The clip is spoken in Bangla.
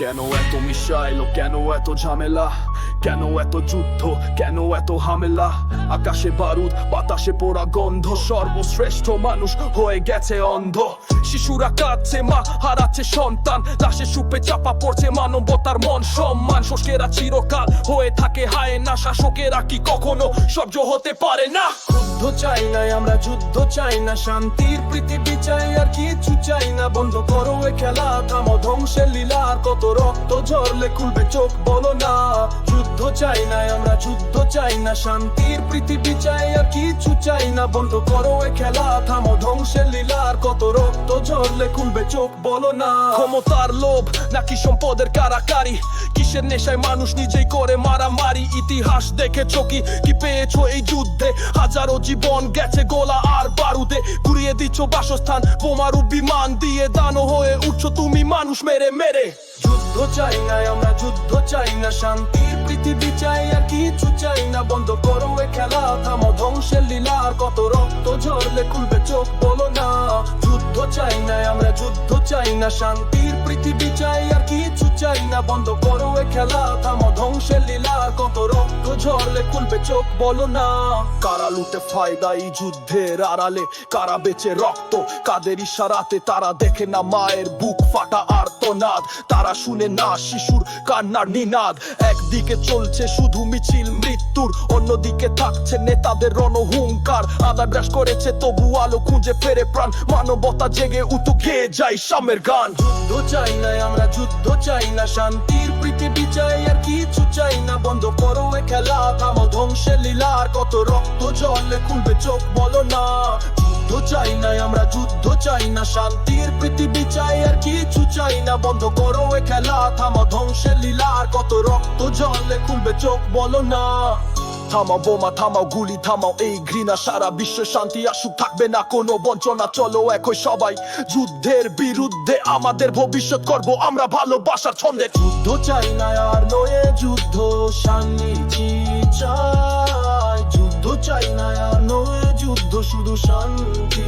কেন এত মিশাইলো? কেন এত ঝামেলা? কেন এত যুদ্ধ? কেন এত হামেলা? আকাশে বারুদ, বাতাসে পোড়া গন্ধ, সর্বশ্রেষ্ঠ মানুষ হয়ে গেছে অন্ধ। শিশুরা কাঁদছে, মা হারাচ্ছে সন্তান। লাশে সুপে চাপা পড়ছে মানবতার মন, সম্মান। শোষকেরা চিরকাল হয়ে থাকে, হায় না, শাসকেরা কি কখনো সহ্য হতে পারে না? যুদ্ধ চাই না আমরা যুদ্ধ চাই না, শান্তির পৃথিবী চাই আর কিছু চাই না, বন্ধ করো এ খেলা। থামো, ধ্বংসের লীলা কত রক্ত ঝরলে খুলবে চোখ, বলো না। যুদ্ধ চাই না, আমরা যুদ্ধ চাই না, শান্তির পৃথিবী চাই। চাই না বন্ধ, করো এ খেলা। থামো, ধ্বংসের লীলা আর কত রক্ত ঝরলে খুলবে চোখ, বলো না। ক্ষমতার লোভ নাকি সম্পদের কারাকারি? কিসের নেশায় মানুষ নিজেই করে মারামারি? ইতিহাস দেখেছ কি? কি পেয়েছ এই যুদ্ধে? হাজারো জীবন গেছে গোলা আর বারুদে। ঘুরিয়ে দিচ্ছ বাসস্থান, বোমারু বিমান দিয়ে দানো হয়ে উঠছো তুমি মানুষ মেরে মেরে। যুদ্ধ চাই না, আমরা যুদ্ধ চাই না শান্তির পৃথিবী চাই আর কিছু চাই না। বন্ধ, করো এ খেলা, থামো। আর কত রক্ত ঝরলে খুলবে চোখ, বলো না। যুদ্ধ চাই না, আমরা যুদ্ধ চাই না। শান্তির পৃথিবী চাই, আর কিছু চাই না। বন্ধ করো এ খেলা, থামো ধ্বংসের লীলা। আর কত রক্ত ঝরলে খুলবে চোখ, বলো না। কারা লুটে ফায়দা এই যুদ্ধের আড়ালে? কারা বেচে রক্ত? কাদের ইশারাতে তারা দেখে না মায়ের বুক ফাটা আর্তনাদ তারা শুনে না, শিশুর কান্নার নিনাদ। একদিকে চলছে শুধু মিছিল, মৃত্যুর, অন্যদিকে থাকছে নেতাদের রণহুঙ্কার। আদা ব্রাশ করেছে, তবু আলো খুঁজে ফেরে প্রাণ। মানবতা জেগে উতু গেয়ে যায় সামের গান। যুদ্ধ চাই না, আমরা যুদ্ধ চাই না। শান্তির পৃথিবী চাই, আর কিছু চাই না। বন্ধ করো এ খেলা, থামো ধ্বংসের লীলা। আর কত রক্ত জলে খুলবে চোখ, বলো না। যুদ্ধ চাই না, আমরা যুদ্ধ চাই না শান্তির পৃথিবী চাই, আর কিছু চাই না। বন্ধ করো এ খেলা, থামো ধ্বংসের লীলা, আর কত রক্ত জলে খুলবে চোখ, বলো না। থামাও বোমা থামাও গুলি থামাও এই ঘৃণা, সারা বিশ্বে শান্তি আসুক, থাকবে না কোনো বঞ্চনা, চলো একই সবাই। যুদ্ধের বিরুদ্ধে আমাদের ভবিষ্যৎ করব আমরা ভালোবাসার ছন্দে। যুদ্ধ চাই না আর নয়ে, যুদ্ধ শান্তি চাই। যুদ্ধ চাই না আর নয়ে, যুদ্ধ শুধু শান্তি